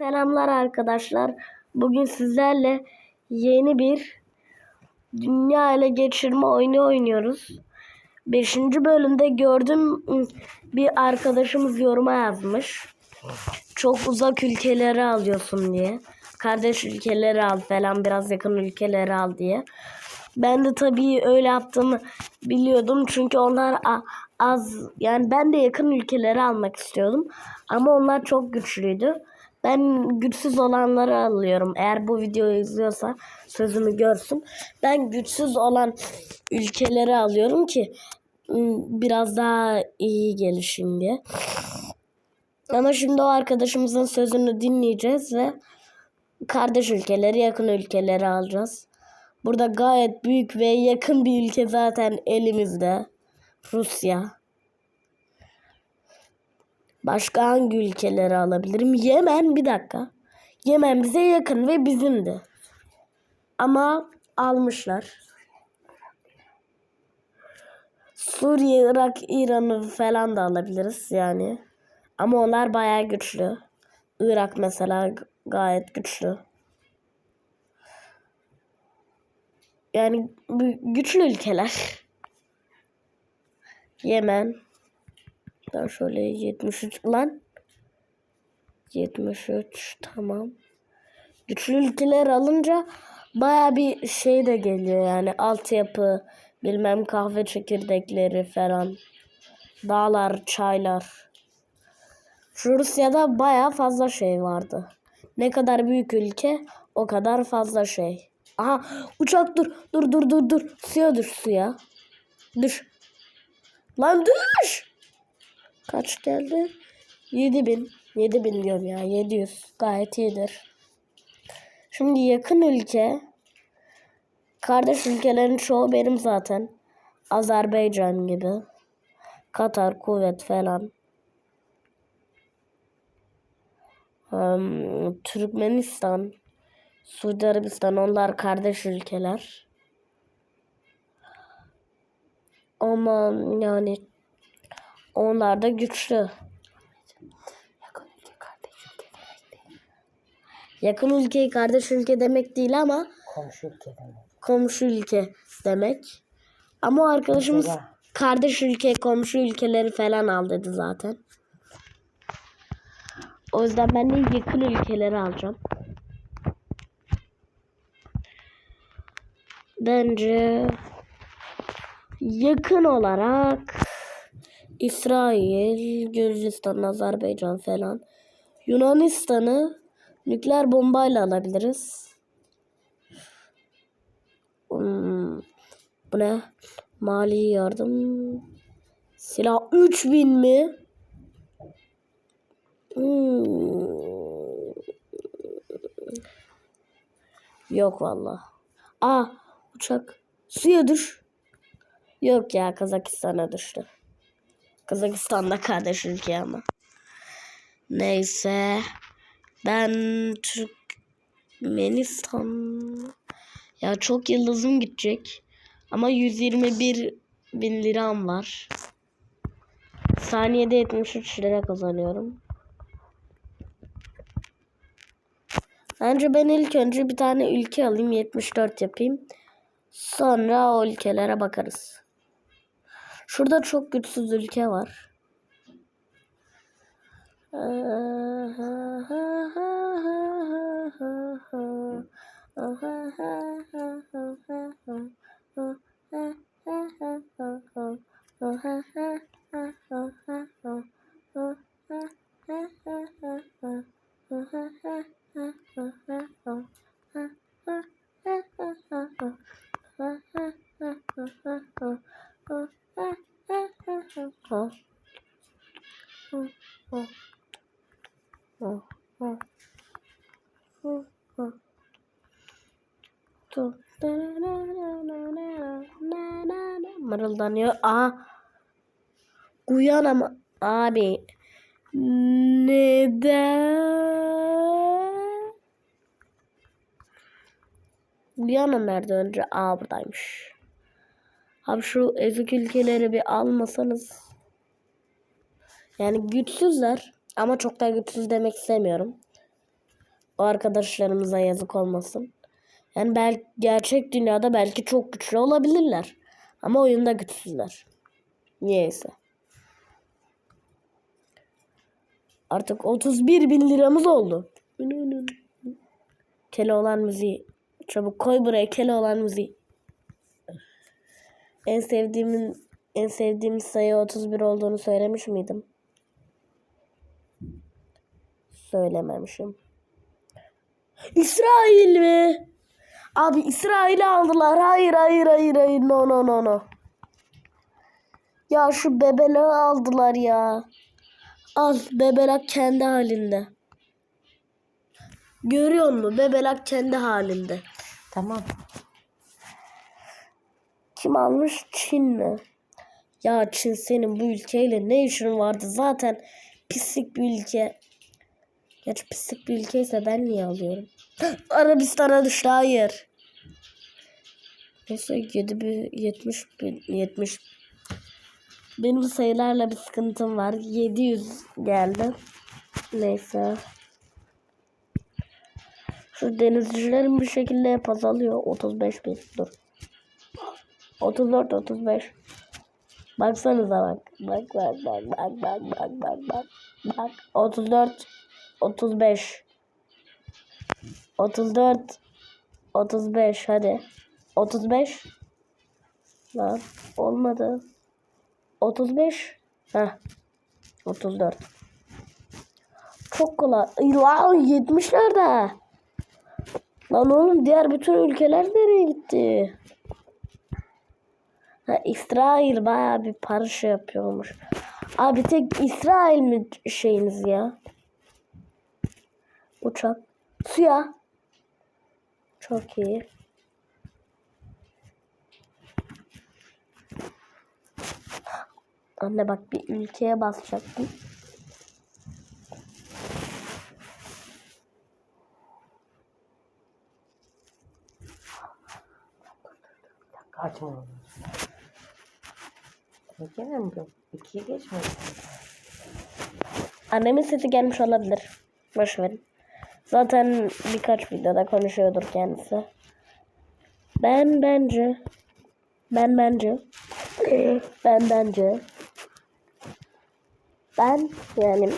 Selamlar arkadaşlar. Bugün sizlerle yeni bir dünya ele geçirme oyunu oynuyoruz. 5. bölümde gördüm bir arkadaşımız yoruma yazmış. Çok uzak ülkeleri alıyorsun diye. Kardeş ülkeleri al falan biraz yakın ülkeleri al diye. Ben de tabii öyle yaptığımı biliyordum. Çünkü onlar az yani ben de yakın ülkeleri almak istiyordum. Ama onlar çok güçlüydü. Ben güçsüz olanları alıyorum. Eğer bu videoyu izliyorsa sözümü görsün. Ben güçsüz olan ülkeleri alıyorum ki biraz daha iyi gelişim diye. Ama şimdi o arkadaşımızın sözünü dinleyeceğiz ve kardeş ülkeleri, yakın ülkeleri alacağız. Burada gayet büyük ve yakın bir ülke zaten elimizde. Rusya. Başka hangi ülkeleri alabilirim? Yemen bir dakika. Yemen bize yakın ve bizimdi. Ama almışlar. Suriye, Irak, İran'ı falan da alabiliriz yani. Ama onlar bayağı güçlü. Irak mesela gayet güçlü. Yani güçlü ülkeler. Yemen. Ben şöyle 73 lan. 73 tamam. Güçlü ülkeler alınca baya bir şey de geliyor yani altyapı bilmem kahve çekirdekleri falan. Dağlar, çaylar. Şu Rusya'da baya fazla şey vardı. Ne kadar büyük ülke o kadar fazla şey. Aha uçak dur dur dur dur dur. Suya düş suya. Düş. Lan düş. Kaç geldi? 7000. 7000 diyorum ya. 700. Gayet iyidir. Şimdi yakın ülke. Kardeş ülkelerin çoğu benim zaten. Azerbaycan gibi. Katar, Kuvvet falan. Hmm, Türkmenistan, Suudi Arabistan onlar kardeş ülkeler. Ama yani onlar da güçlü. Yakın ülke kardeş ülke demek değil ama Komşu ülke demek. komşu ülke demek. Ama o arkadaşımız Mesela? kardeş ülke, komşu ülkeleri falan al dedi zaten. O yüzden ben de yakın ülkeleri alacağım. Bence yakın olarak İsrail, Gürcistan, Azerbaycan falan. Yunanistan'ı nükleer bombayla alabiliriz. Hmm, bu ne? Mali yardım. Silah 3000 mi? Hmm. Yok valla. Aa uçak. Suya düş. Yok ya Kazakistan'a düştü. Kazakistan'da kardeş ülke ama. Neyse. Ben Türkmenistan. Ya çok yıldızım gidecek. Ama 121 bin liram var. Saniyede 73 lira kazanıyorum. Bence ben ilk önce bir tane ülke alayım 74 yapayım. Sonra o ülkelere bakarız. Şurada çok güçsüz ülke var. Mırıldanıyor. Aa. Guyana mı? Abi. Neden? Guyana nerede önce? Aa buradaymış. Abi şu ezik ülkeleri bir almasanız. Yani güçsüzler. Ama çok da güçsüz demek istemiyorum. O arkadaşlarımıza yazık olmasın. Yani belki gerçek dünyada belki çok güçlü olabilirler. Ama oyunda güçsüzler. Niyeyse. Artık 31 bin liramız oldu. Keloğlan müziği. Çabuk koy buraya Keloğlan müziği. En sevdiğimin en sevdiğim sayı 31 olduğunu söylemiş miydim? Söylememişim. İsrail mi? Abi İsrail'i aldılar. Hayır hayır hayır hayır. No no no no. Ya şu bebeleği aldılar ya. Al bebelak kendi halinde. Görüyor musun? Bebelak kendi halinde. Tamam. Kim almış? Çin mi? Ya Çin senin bu ülkeyle ne işin vardı? Zaten pislik bir ülke. Gerçi pislik bir ülkeyse ben niye alıyorum? Arabistan'a düştü hayır. Neyse 7 bir 70 bin 70 benim sayılarla bir sıkıntım var. 700 geldi. Neyse. Şu denizcilerin bir şekilde hep azalıyor. 35 bin. Dur. 34 35. Baksanıza bak. Bak bak bak bak bak bak bak bak. Bak 34 35 34 35 hadi. 35 Lan olmadı. 35 Heh. 34 Çok kolay. Ay, Lan 70'lerde. Lan oğlum diğer bütün ülkeler nereye gitti? Ha, İsrail bayağı bir şey yapıyormuş. Abi tek İsrail mi şeyiniz ya? Uçak. Suya. Çok iyi. Anne bak bir ülkeye basacaktım. Kaç mı oldu? Gene mi bu? İkiye geçmedi. Annemin sesi gelmiş olabilir. Boş verin. Zaten birkaç videoda konuşuyordur kendisi. Ben bence ben bence ben bence ben yani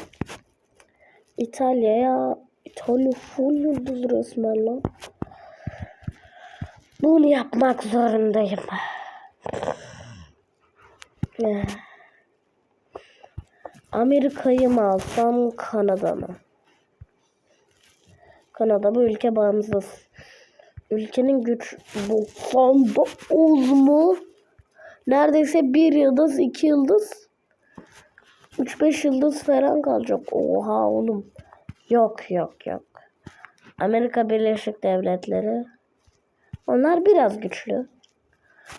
İtalya'ya İtalya full yıldız resmen lan. Bunu yapmak zorundayım. Amerika'yı mı alsam Kanada mı? Kanada bu ülke bağımsız. Ülkenin güç 99 mu? Neredeyse bir yıldız, iki yıldız, üç beş yıldız falan kalacak. Oha oğlum. Yok yok yok. Amerika Birleşik Devletleri. Onlar biraz güçlü.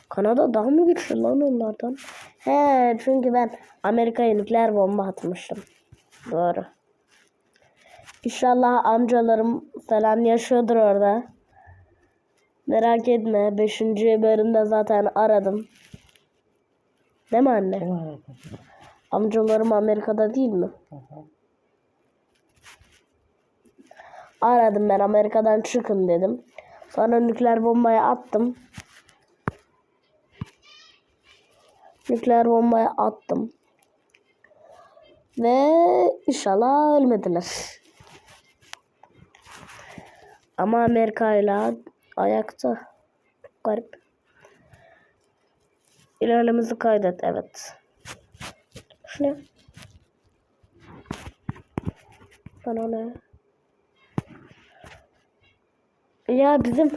Kanada daha mı güçlü lan onlardan? He çünkü ben Amerika'ya nükleer bomba atmıştım. Doğru. İnşallah amcalarım falan yaşıyordur orada. Merak etme. Beşinci bölümde zaten aradım. Değil mi anne? Amcalarım Amerika'da değil mi? Hı hı. Aradım ben Amerika'dan çıkın dedim. Sonra nükleer bombayı attım. Nükleer bombayı attım. Ve inşallah ölmediler. Ama Amerika ile ayakta. Garip. İlerlememizi kaydet. Evet. Şu ne? Bana ne? Ya bizim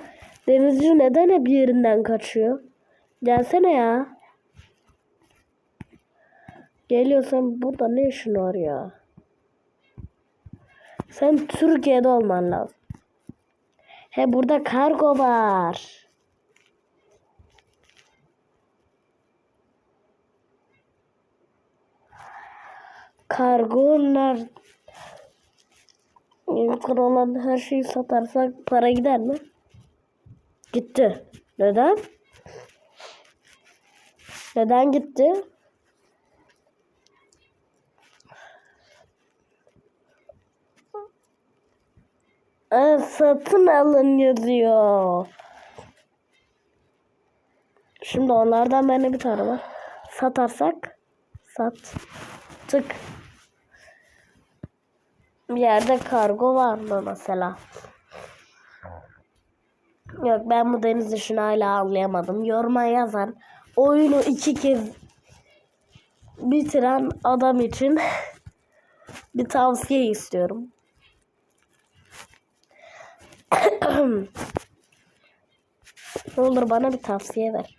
denizci neden hep yerinden kaçıyor? Gelsene ya. Geliyorsan burada ne işin var ya? Sen Türkiye'de olman lazım. He burada kargo var. Kargolar Yukarı olan her şeyi satarsak para gider mi? Gitti. Neden? Neden gitti? Aa, satın alın yazıyor. Şimdi onlardan bende bir tane var. Satarsak sattık. Bir yerde kargo var mı mesela? Yok ben bu deniz işini hala anlayamadım. Yoruma yazan oyunu iki kez bitiren adam için bir tavsiye istiyorum. ne olur bana bir tavsiye ver.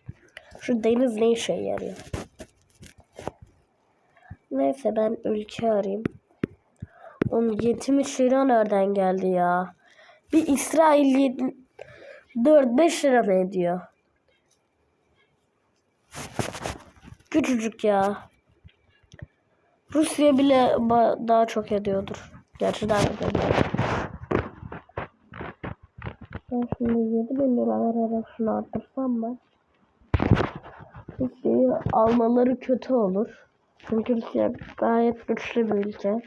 Şu deniz ne işe yarıyor? Neyse ben ülke arayayım. Onun yetimi lira nereden geldi ya? Bir İsrail 4-5 lira mı ediyor? Küçücük ya. Rusya bile daha çok ediyordur. Gerçi daha çok ediyor. Ben şimdi 7 bin lira vererek şunu arttırsam mı? Rusya'yı almaları kötü olur. Çünkü Rusya gayet güçlü bir ülke.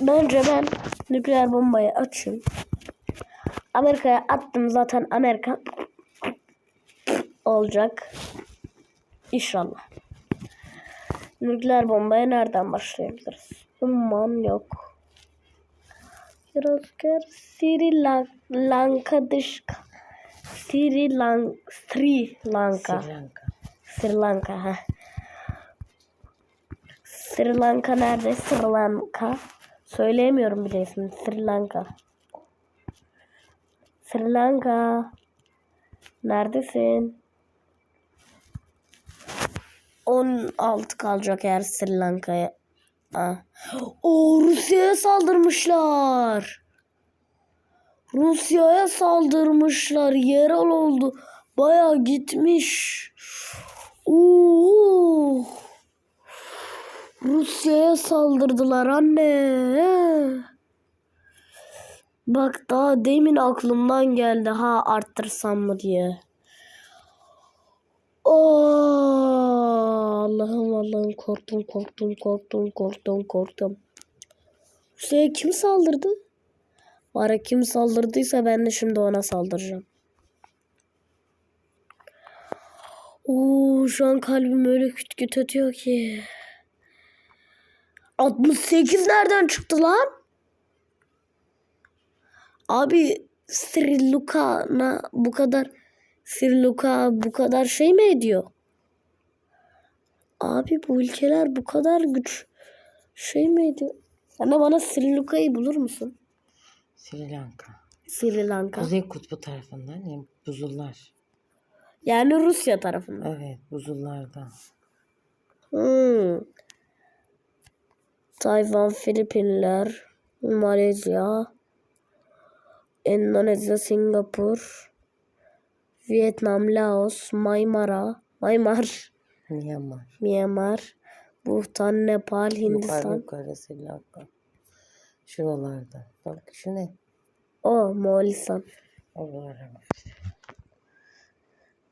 Bence ben nükleer bombayı açayım. Amerika'ya attım zaten Amerika olacak. İnşallah. Nükleer bombaya nereden başlayabiliriz? Aman yok. Sri Lanka. Sri Lanka, Sri Lanka. Sri Lanka. Sri Lanka ha. Sri Lanka nerede? Sri Lanka. Söyleyemiyorum bile ismini. Sri Lanka. Sri Lanka. Neredesin? 16 kalacak eğer Sri Lanka'ya. Oo Rusya'ya saldırmışlar. Rusya'ya saldırmışlar. Yerel oldu. Baya gitmiş. Oo. Rusya'ya saldırdılar anne. Bak daha demin aklımdan geldi ha arttırsam mı diye. Oo, Allah'ım Allah'ım korktum korktum korktum korktum korktum. Rusya'ya kim saldırdı? Ya kim saldırdıysa ben de şimdi ona saldıracağım. Oo, şu an kalbim öyle küt küt ötüyor ki. 68 nereden çıktı lan? Abi Sri Lanka'na bu kadar Sri Lanka bu kadar şey mi ediyor? Abi bu ülkeler bu kadar güç şey mi ediyor? Sen de bana Sri Lanka'yı bulur musun? Sri Lanka. Sri Lanka. Kuzey kutbu tarafından yani buzullar. Yani Rusya tarafından. Evet buzullarda. Hmm. Tayvan, Filipinler, Malezya, Endonezya, Singapur, Vietnam, Laos, Maymara, Maymar, Myanmar. Myanmar, Bhutan, Nepal, Yukarı Hindistan. yukarı Sri Lanka. Şuralarda. Bak şu ne? O Moğolistan. Allah'ım.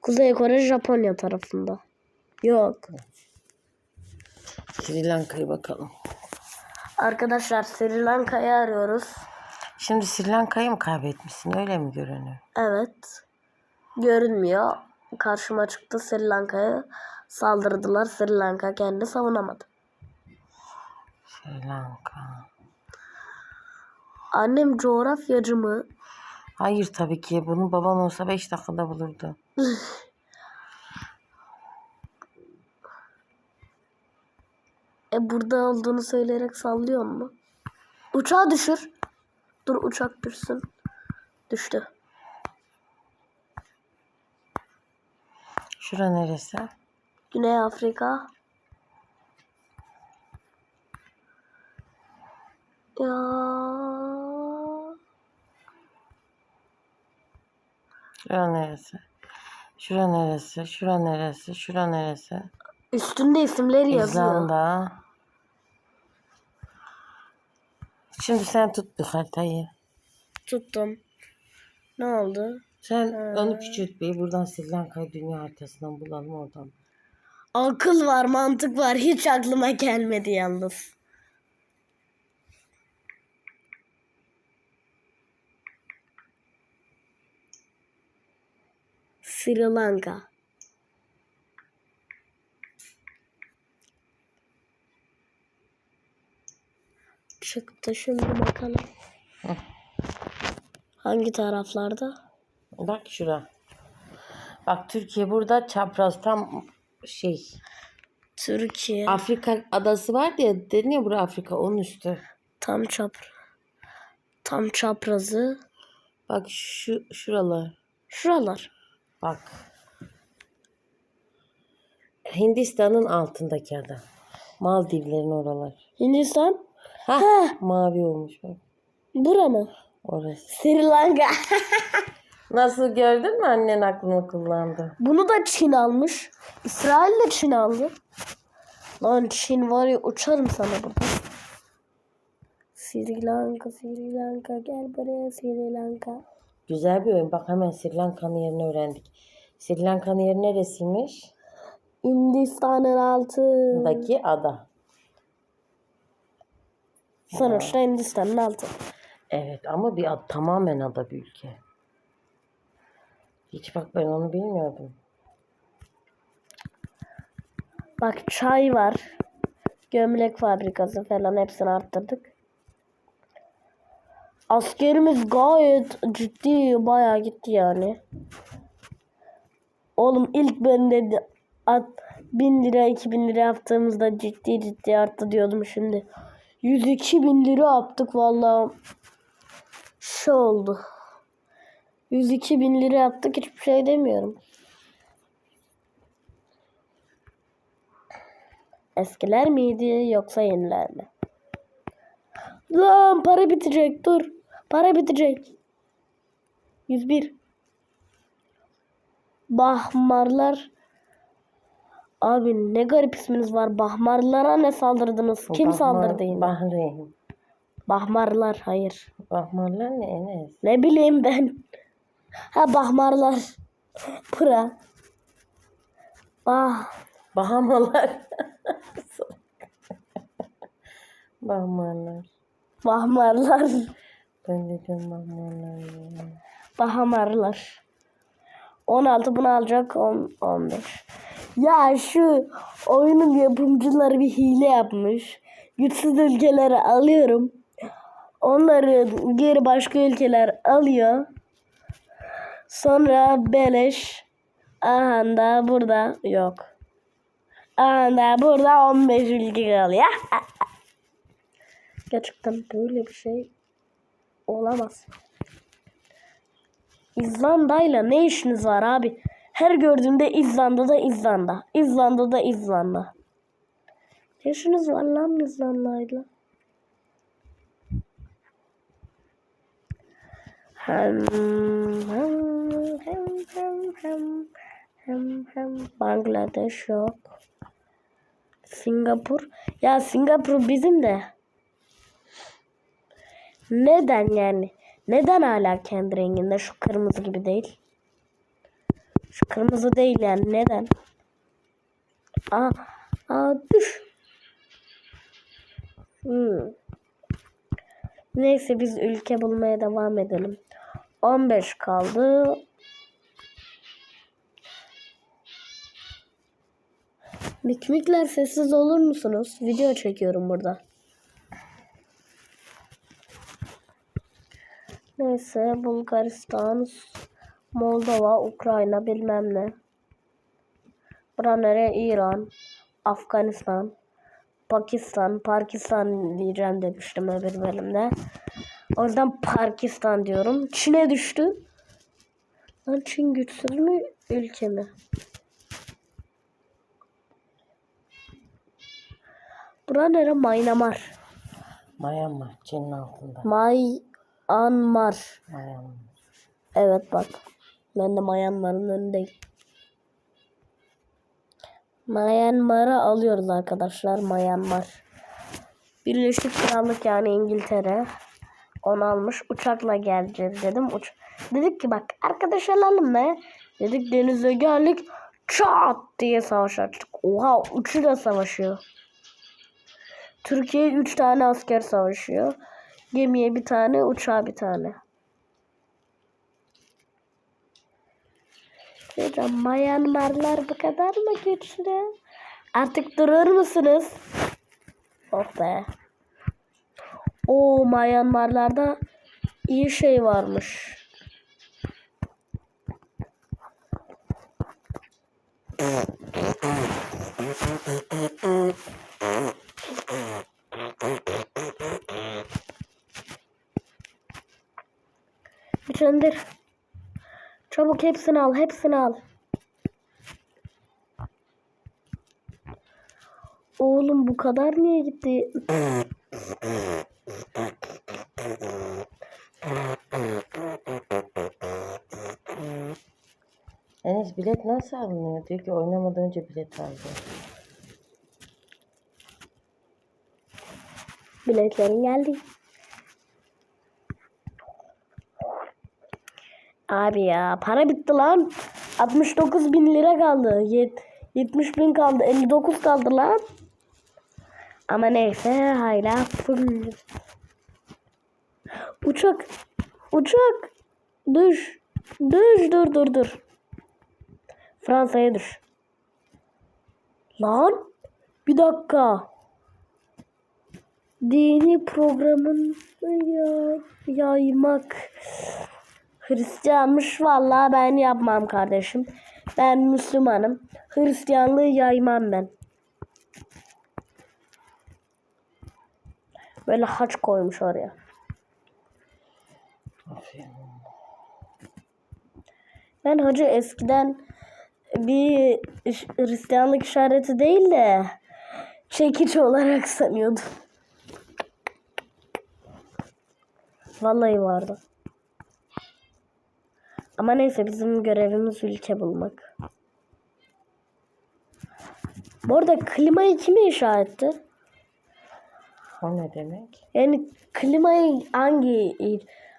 Kuzey Kore, Japonya tarafında. Yok. Sri Lanka'ya bakalım. Arkadaşlar Sri Lanka'yı arıyoruz. Şimdi Sri Lanka'yı mı kaybetmişsin? Öyle mi görünüyor? Evet. Görünmüyor. Karşıma çıktı Sri Lanka'ya saldırdılar. Sri Lanka kendi savunamadı. Sri Lanka. Annem coğrafyacı mı? Hayır tabii ki. Bunun baban olsa 5 dakikada bulurdu. E burada olduğunu söyleyerek sallıyor mu? Uçağı düşür. Dur uçak düşsün. Düştü. Şura neresi? Güney Afrika. Ya Şura neresi? Şura neresi? Şura neresi? Şura neresi? üstünde isimleri yazıyor. İzlanda. Şimdi sen tut bir haritayı. Tuttum. Ne oldu? Sen He. onu küçült bey buradan Sri Lanka'yı dünya haritasından bulalım oradan. Akıl var, mantık var. Hiç aklıma gelmedi yalnız. Sri Lanka. Çıktı şimdi bakalım. Heh. Hangi taraflarda? Bak şura. Bak Türkiye burada çapraz tam şey. Türkiye. Afrika adası var ya ya bura Afrika onun üstü. tam çap tam çaprazı. Bak şu şuralar. Şuralar. Bak. Hindistan'ın altındaki ada. Maldivlerin oralar. Hindistan. Ha, Ha, mavi olmuş bak. bura mı? Orası. Sri Lanka. Nasıl gördün mü annen aklını kullandı. Bunu da Çin almış. İsrail de Çin aldı. Lan Çin var ya uçarım sana burada. Sri Lanka, Sri Lanka gel buraya Sri Lanka. Güzel bir oyun. Bak hemen Sri Lanka'nın yerini öğrendik. Sri Lanka'nın yeri neresiymiş? Hindistan'ın altı. Buradaki ada. Sonuçta Hindistan'ın altı. Evet ama bir ad, tamamen ada bir ülke. Hiç bak ben onu bilmiyordum. Bak çay var. Gömlek fabrikası falan hepsini arttırdık. Askerimiz gayet ciddi bayağı gitti yani. Oğlum ilk ben de at, 1000 lira 2000 lira yaptığımızda ciddi ciddi arttı diyordum şimdi. 102 bin lira yaptık vallahi. Şey oldu. 102 bin lira yaptık hiçbir şey demiyorum. Eskiler miydi yoksa yeniler mi? Lan para bitecek dur. Para bitecek. 101. Bahmarlar. Abi ne garip isminiz var. Bahmarlara ne saldırdınız? Kim Bahman- saldırdı yine? Bahreyn. Bahmarlar hayır. Bahmarlar ne Enes? Ne bileyim ben. Ha bahmarlar. Pıra. Bah. Bahamalar. Bahmarlar. Bahmarlar. Ben de diyorum Bahmarlar. Bahamarlar. 16 bunu alacak 10, 15. Ya şu oyunun yapımcıları bir hile yapmış. Güçsüz ülkeleri alıyorum. Onları geri başka ülkeler alıyor. Sonra beleş. Aha da burada yok. Aha da burada 15 ülke kalıyor. Gerçekten böyle bir şey olamaz. İzlanda'yla ne işiniz var abi? Her gördüğümde İzlanda'da İzlanda. İzlanda'da İzlanda. Ne işiniz var lan İzlanda'yla? Hem hem hem hem hem hem Bangladeş yok. Singapur. Ya Singapur bizim de. Neden yani? Neden hala kendi renginde şu kırmızı gibi değil? Şu kırmızı değil yani neden? Aa, aa düş. Hmm. Neyse biz ülke bulmaya devam edelim. 15 kaldı. Mikmikler sessiz olur musunuz? Video çekiyorum burada. Neyse Bulgaristan, Moldova, Ukrayna bilmem ne. Bura nere? İran, Afganistan, Pakistan, Pakistan diyeceğim demiştim öbür bölümde. O yüzden Pakistan diyorum. Çin'e düştü. Lan Çin güçsüz mü ülke mi? Bura nere? Myanmar. Myanmar. Çin'in altında. Myanmar. Myanmar. Evet bak. Ben de Myanmar'ın önündeyim. Myanmar'ı alıyoruz arkadaşlar. Myanmar. Birleşik Krallık yani İngiltere. Onu almış. Uçakla geleceğiz dedim. Uç Dedik ki bak arkadaş alalım mı? Dedik denize geldik. Çat diye savaş açtık. Oha üçü de savaşıyor. Türkiye 3 tane asker savaşıyor. Gemiye bir tane, uçağa bir tane. Hocam Myanmarlar bu kadar mı güçlü? Artık durur musunuz? Oh be. O Myanmarlarda iyi şey varmış. Güçlendir. Çabuk hepsini al, hepsini al. Oğlum bu kadar niye gitti? Enes bilet nasıl alınıyor? Diyor ki oynamadan önce bilet aldı. Biletlerin geldi. Abi ya para bitti lan. 69 bin lira kaldı. Yet 70 bin kaldı. 59 kaldı lan. Ama neyse hala full. Uçak. Uçak. Düş. Düş dur dur dur. Fransa'ya düş. Lan. Bir dakika. Dini programın ya, yaymak. Hristiyanmış vallahi ben yapmam kardeşim. Ben Müslümanım. Hristiyanlığı yaymam ben. Böyle haç koymuş oraya. Ben hacı eskiden bir Hristiyanlık işareti değil de çekiç olarak sanıyordum. Vallahi vardı. Ama neyse bizim görevimiz ülke bulmak. Bu arada klimayı kim inşa etti? O ne demek? Yani klimayı hangi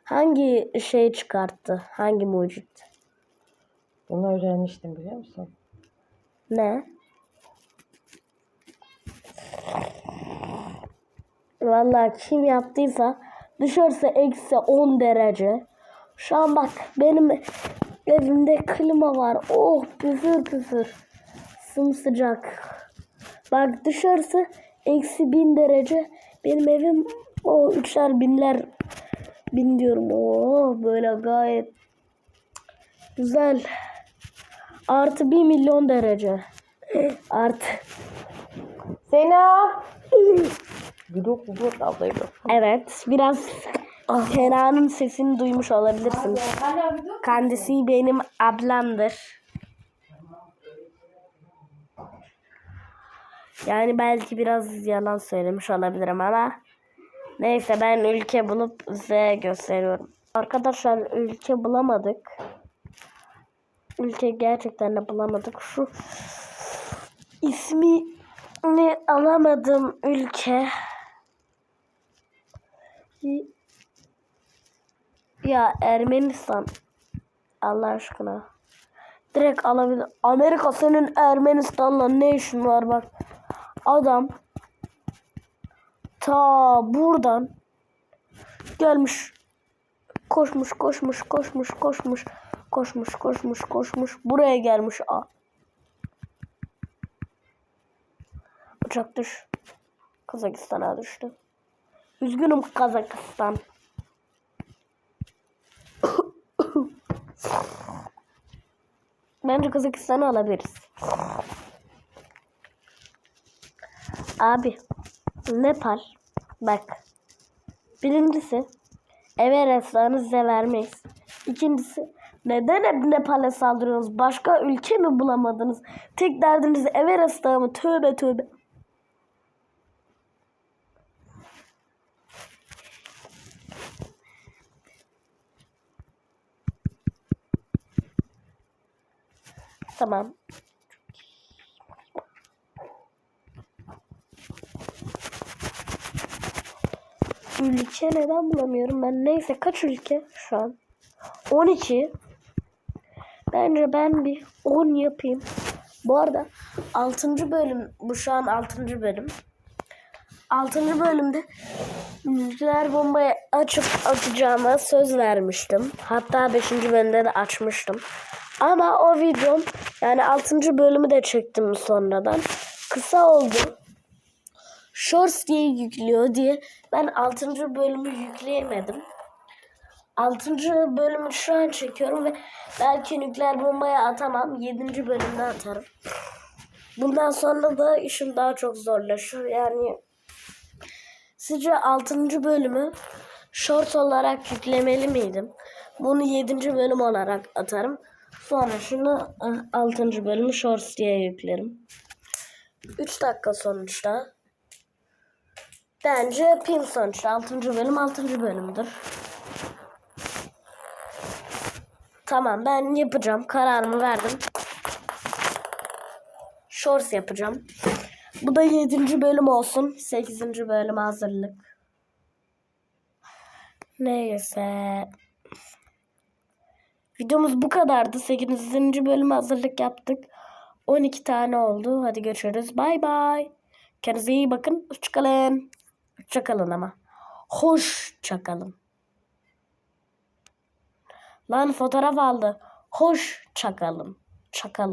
hangi şey çıkarttı? Hangi mucit? Bunu öğrenmiştim biliyor musun? Ne? Vallahi kim yaptıysa dışarısı eksi 10 derece. Şu an bak benim evimde klima var. Oh püfür püfür. Sımsıcak. Bak dışarısı eksi 1000 derece. Benim evim o üçer binler bin diyorum. Oh böyle gayet güzel. Artı 1 milyon derece. Artı. Sena! Gülük gülük ablayı bak. Evet. Biraz Kenan'ın sesini duymuş olabilirsin. Kendisi benim ablamdır. Yani belki biraz yalan söylemiş olabilirim ama neyse ben ülke bulup size gösteriyorum. Arkadaşlar ülke bulamadık. Ülke gerçekten de bulamadık. Şu ismini alamadım ülke. Ya Ermenistan. Allah aşkına. Direkt alabilir. Amerika senin Ermenistan'la ne işin var bak. Adam ta buradan gelmiş. Koşmuş, koşmuş, koşmuş, koşmuş. Koşmuş, koşmuş, koşmuş. Buraya gelmiş. Aa. Uçak düş. Kazakistan'a düştü. Üzgünüm Kazakistan. Bence Kazakistan'ı alabiliriz. Abi Nepal bak birincisi Everest Dağı'nı size vermeyiz. İkincisi neden hep Nepal'e saldırıyorsunuz? Başka ülke mi bulamadınız? Tek derdiniz Everest Dağı mı? Tövbe tövbe. Tamam. Ülke neden bulamıyorum ben? Neyse kaç ülke şu an? 12. Bence ben bir 10 yapayım. Bu arada 6. bölüm bu şu an 6. bölüm. 6. bölümde nükleer bombayı açıp atacağıma söz vermiştim. Hatta 5. bölümde de açmıştım. Ama o videom yani 6. bölümü de çektim sonradan. Kısa oldu. Shorts diye yüklüyor diye ben 6. bölümü yükleyemedim. 6. bölümü şu an çekiyorum ve belki nükleer bombaya atamam. 7. bölümde atarım. Bundan sonra da işim daha çok zorlaşır. Yani sizce 6. bölümü short olarak yüklemeli miydim? Bunu 7. bölüm olarak atarım. Sonra şunu 6. bölümü shorts diye yüklerim. 3 dakika sonuçta. Bence yapayım sonuçta. 6. bölüm 6. bölümdür. Tamam ben yapacağım. Kararımı verdim. Shorts yapacağım. Bu da 7. bölüm olsun. 8. bölüm hazırlık. Neyse. Videomuz bu kadardı. 8. bölüm hazırlık yaptık. 12 tane oldu. Hadi görüşürüz. Bay bay. Kendinize iyi bakın. Hoşçakalın. Hoşçakalın ama. Hoşçakalın. Lan fotoğraf aldı. Hoş çakalın. Çakalın.